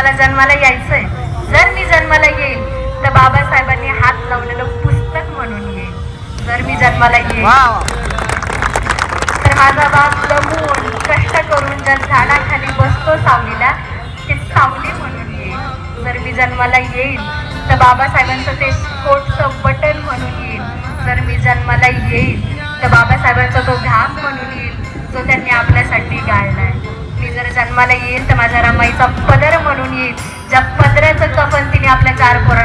मला जन्माला यायचंय. जर मी जन्माला येईल तर बाबासाहेबांनी हात लावलेलं पुस्तक म्हणून येईल. जर मी जन्माला येईल तर माझा बाप दमून कष्ट करून जर झाडाखाली बसतो सावलीला ते सावली म्हणून येईल. जर मी जन्माला येईल तर बाबासाहेबांचं ते स्पोर्टचं बटन म्हणून येईल. जर मी जन्माला येईल तर बाबासाहेबांचा तो घाम म्हणून येईल जो त्यांनी आपल्यासाठी गाळलाय. मी जर जन्माला येईल तर माझ्या रमाईचा पदर म्हणून येईल ज्या पदराचं कफन तिने आपल्या चार पोरा